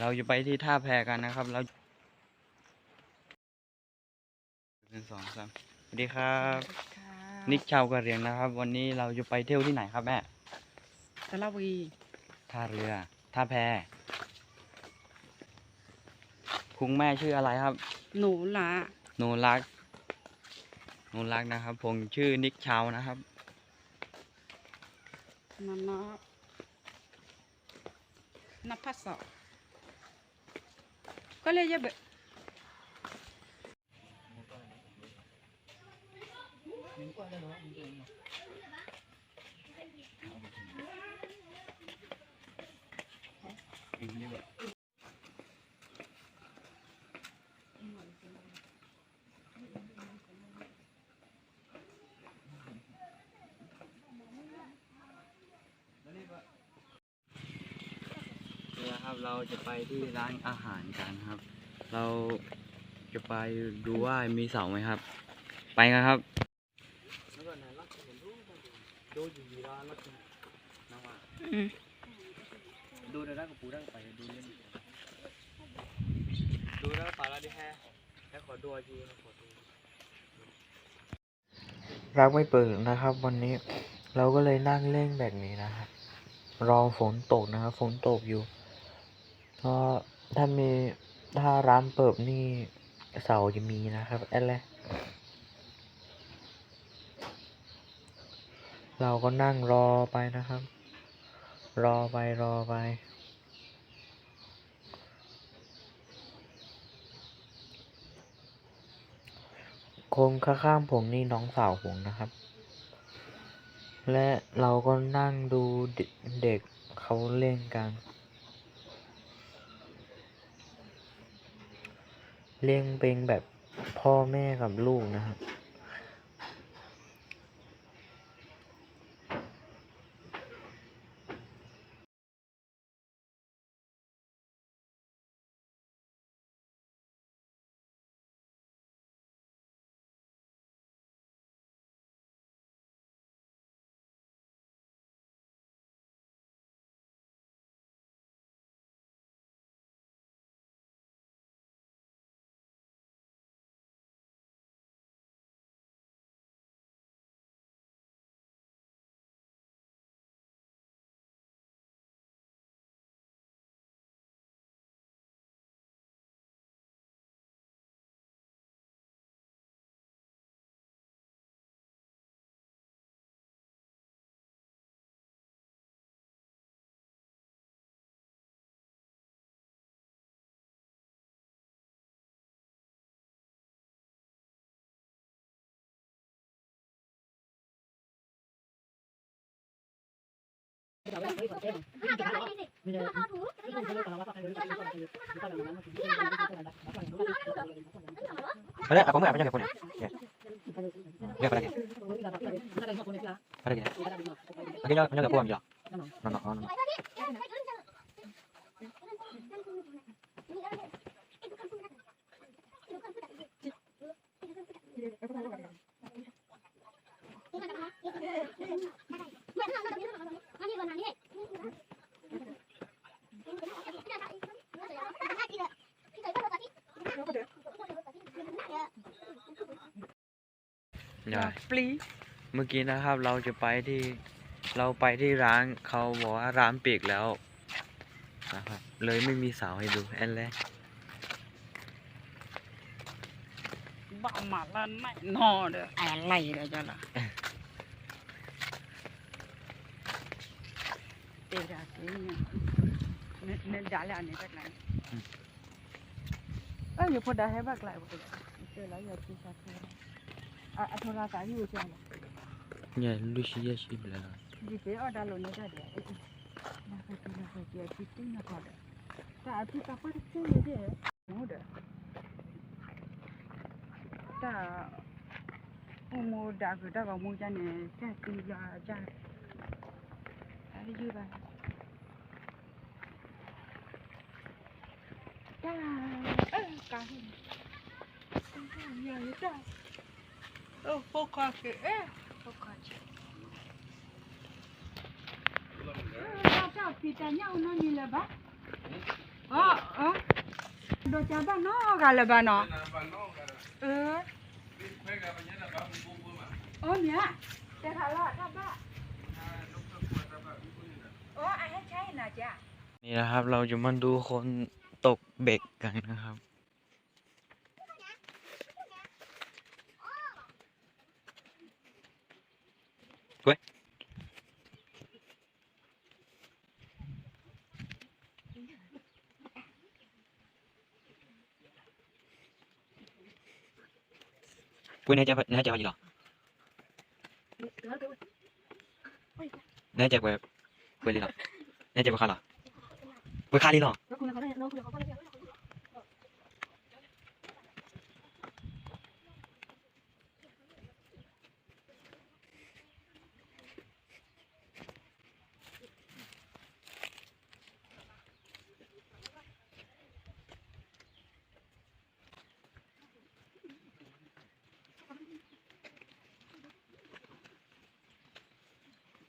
เราจะไปที่ท่าแพกันนะครับ เราหนึ่งสองสามสวัสดีครับ นิกชาวกะเหรียงนะครับ วันนี้เราจะไปเที่ยวที่ไหนครับแม่สระบุรีท่าเรือ ท่าแพคุณแม่ชื่ออะไรครับ หนูละหนูรักหนูรักนะครับ ผมชื่อนิกชาวนะครับนันนะนับพัสส ก็เลย นี่นะครับเราจะไปที่ร้านอาหารกันครับ เราจะไปดูว่ามีเสาไหมครับ ไปกันครับอืมดูได้กับปูได้ไปดูเล่นดูได้ปลาละดิแฮแค่ขอดูอาจีนะขอดูรักไม่เปิดนะครับ วันนี้เราก็เลยนั่งเล่นแบบนี้นะครับรอฝนตกนะครับฝนตกอยู่ เพราะถ้ามีถ้าร้านเปิดนี่เสาจะมีนะครับแอดเลยเราก็นั่งรอไปนะครับ รอไปรอไป คนข้างๆผมนี่น้องสาวผมนะครับ และเราก็นั่งดูเดเด็กเขาเล่นกัน เล่นเป็นแบบพ่อแม่กับลูกนะครับ Ada apa enggak punya punya? Ya. Ya pada lagi. Pada lagi. Lagi punya enggak puang ya? No no no. No. Dạ. ปลีเมื่อกี้นะครับเราจะไปที่เราไปที่ร้านเขาบอกว่าร้านปิดแล้วนะครับเลยไม่มีเสาให้ดูแอนเลยบ้ามาแล้วไม่นอเด้ออะไรเด้อจ้ะล่ะเตะดาสิเนี่ยเนี่ยเนี่ยด่าแล้วอันนี้แบบไหนเอ้ยอยู่พอได้ให้บ้างไกลบ่ได้เจอแล้วอย่าคิดซะเถอะอะอะโท À, à thôi ra cái gì rồi nhà lúc xí giờ xí là gì thế ở đó luôn đó đấy nó phải nó phải chơi chỉ tính nó dạ, còn đấy ta thì ta phải chơi như thế đúng đấy? Dạ. Ta ông mua đã gửi đã vào mua cho nên sẽ tìm ra ra cái gì vậy ta cái gì cái gì vậy ta Oh, full coffee. Eh, full coffee. Pitanya uno ni leba. Oh, oh. Do chaba no galeba no. Eh. Oh, mia. Terhala taba. โอ้อันนี้ใช่นะจ๊ะ นี่นะครับ เราจะมาดูคนตกเบ็กกันนะครับ Quay. Quay nè cha nè cha gì đó. Nè cha quên quên đi đó. Nè cha quay khá đó Quay khá đi đó.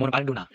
มนปั้นดูหน่ะ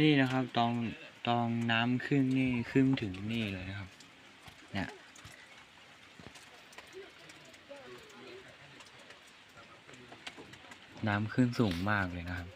นี่นะครับ ตองตองน้ำขึ้นนี่ขึ้นถึงนี่เลยนะครับ เนี่ยน้ำขึ้นสูงมากเลยนะครับ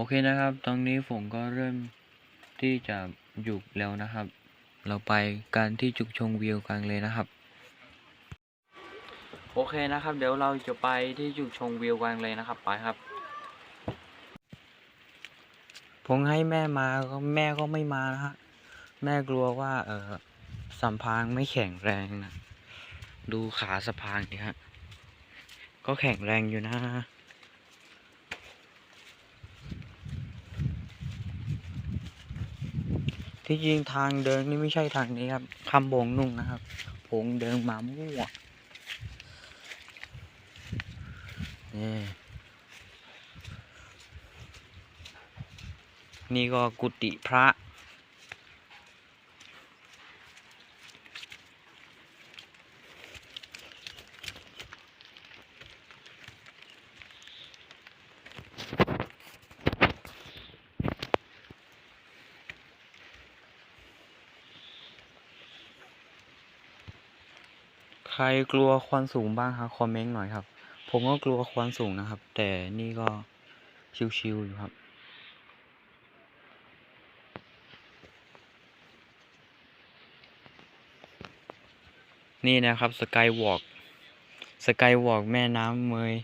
โอเคนะครับตอนนี้ผมก็เริ่มที่จะหยุดแล้วนะครับ เราไปกันที่จุดชมวิวกันเลยนะครับ โอเคนะครับ เดี๋ยวเราจะไปที่จุดชมวิวกันเลยนะครับไปครับ ผมให้แม่มาก็แม่ก็ไม่มานะฮะแม่กลัวว่า เออสัมพางไม่แข็งแรงนะดูขาสะพานดิฮะก็แข็งแรงอยู่นะ ที่จริงทางเดินนี่ไม่ใช่ทางนี้ครับคำบงนุ่งนะครับผงเดินมามั่วนี่นี่ก็กุฏิพระ ใครกลัวควันสูงบ้างครับคอมเมนต์หน่อยครับ ผมก็กลัวควันสูงนะครับ แต่นี่ก็ชิวๆอยู่ครับ นี่นะครับสกายวอล์กสกายวอล์กแม่น้ำเมย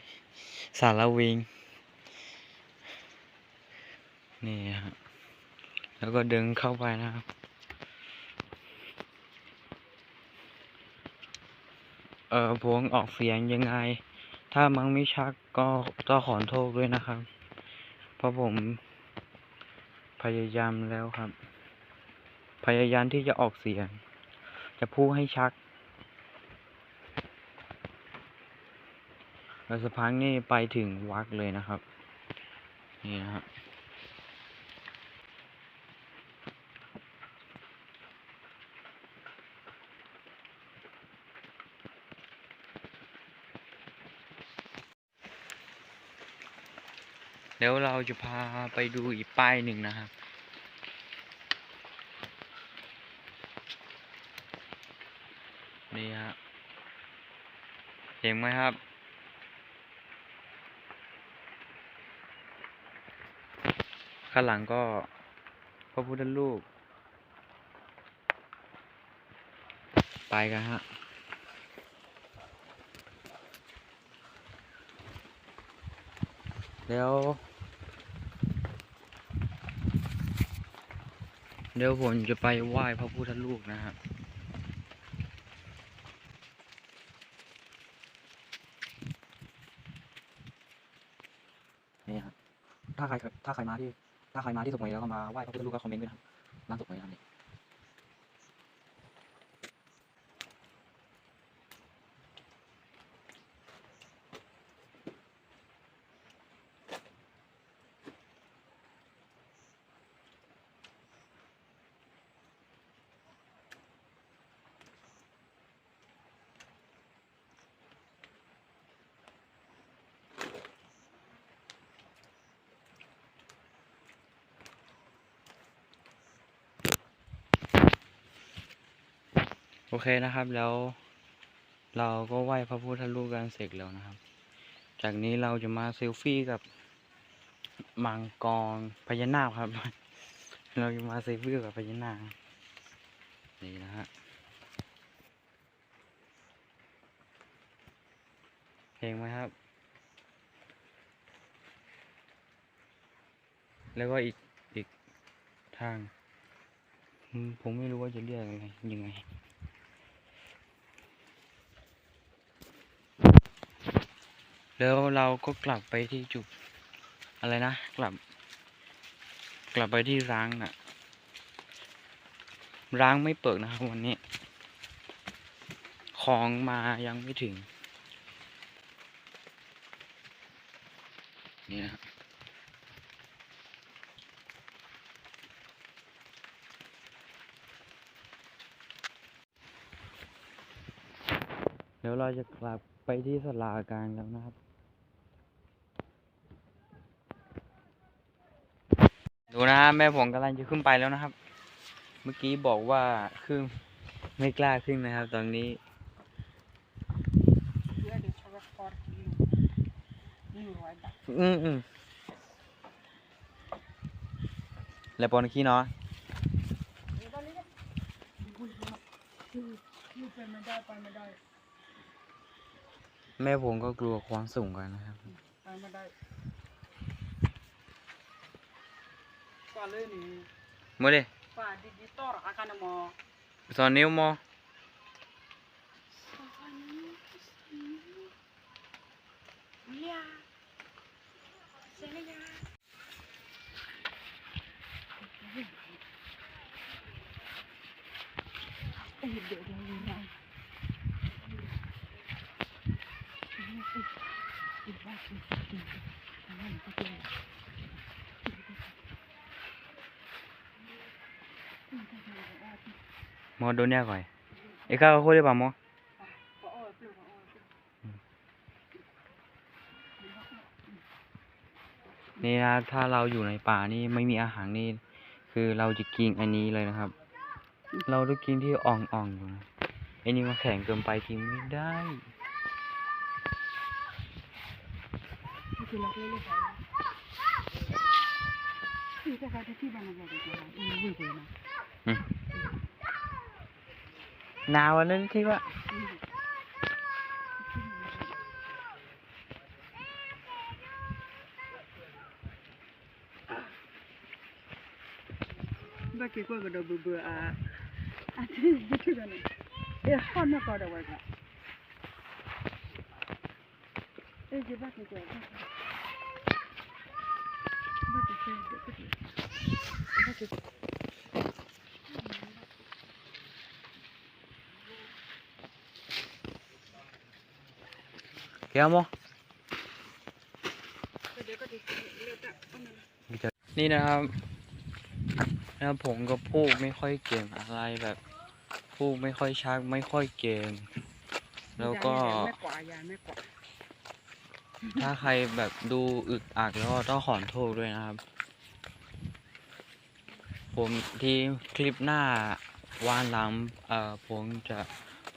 สารวิง นี่ฮะแล้วก็ดินเข้าไปนะครับ เอ่อพวงออกเสียงยังไง ถ้ามังไม่ชักก็ต้องขอโทษด้วยนะครับ เพราะผมพยายามแล้วครับ พยายามที่จะออกเสียง จะพูดให้ชักแล้วสักพักนี่ไปถึงวักเลยนะครับ นี่นะฮะ เดี๋ยวเราจะพาไปดูอีกป้ายหนึ่งนะครับ นี่ฮะเห็นไหมครับ ข้างหลังก็พระพุทธรูปไปกันฮะ แล้วเดี๋ยวผมจะไปไหว้พระพุทธรูปนะครับนี่ครับถ้าใครถ้าใครมาที่ถ้าใครมาที่สุขทัยแล้วก็มาไหว้พระพุทธรูปก็คอมเมนต์ด้วยนะครับร้านสุโขทัยร้า โอเคนะครับแล้ว เราก็ไหว้พระพุทธรูปกันเสร็จแล้วนะครับ จากนี้เราจะมาเซลฟี่กับมังกรพญานาคครับ เราจะมาเซลฟี่กับพญานาคนี่นะฮะเพลงไหมครับ แล้วก็อีกอีกทาง ผมไม่รู้ว่าจะเรียกอะไรยังไง แล้วเราก็กลับไปที่จุดอะไรนะ กลับ กลับไปที่ร้างน่ะ ร้างไม่เปิดนะครับวันนี้ ของมายังไม่ถึง นี่นะครับเดี๋ยวเราจะกลับไปที่สลาการแล้วนะครับ ดูนะฮะแม่ผมกำลังจะขึ้นไปแล้วนะครับ เมื่อกี้บอกว่าขึ้นไม่กล้าขึ้นนะครับ ตอนนี้ Dia ada cara kor ni. Ni ada. อืมอืมแล้วปอนขี้เนาะ Ni pemeda pemeda แม่ผมก็กลัวความสูงกันนะครับ kali ini. Mulai. Pak editor akan mau. Bisa new mau. Yeah. มอโดนเนี่ยก่อยไอ้ข้าวโคตรได้ป่ะมอนี่นะถ้าเราอยู่ในป่านี่ไม่มีอาหารนี่คือเราจะกินอันนี้เลยนะครับ เราต้องกินที่อ่องๆองอยู่นะอ้นี่มันแข็งเกินไปกินไม่ได้ Itu lah kelele saya. Kita kata tiba nak jadi jalan. Ini wujud nak. หนาวอัน നാവനെ ചെയ്യുക bác kia có đồ bự bự à. À thế thế chưa này. Để không nó có đồ vậy cả đây chỉ bác kia bác kia bác kia เกี่ยวมอ Dia kata letak mana? นี่นะครับแล้วผมก็พูดไม่ค่อยเก่งอะไรแบบ พูดไม่ค่อยชักไม่ค่อยเก่ง แล้วก็ไม่กว่าอย่าไม่กว่าถ้าใครแบบดูอึกอักแล้วก็ต้องขอโทษด้วยนะครับ ผมที่คลิปหน้าวานหลังเอ่อผมจะ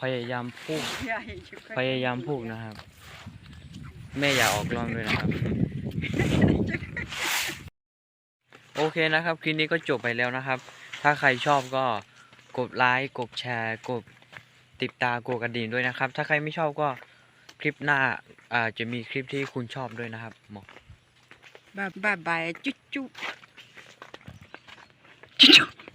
พยายามพูดใหญ่จะค่อพยายามพูดนะครับ แม่อย่าออกกล้องด้วยนะครับ โอเคนะครับคลิปนี้ก็จบไปแล้วนะครับ ถ้าใครชอบก็กดไลค์กดแชร์กดติดตามกดกระดิ่งด้วยนะครับ ถ้าใครไม่ชอบก็คลิปหน้าอ่าจะมีคลิปที่คุณชอบด้วยนะครับหมอบายบายบายจุ๊จุ๊จุ๊จุ๊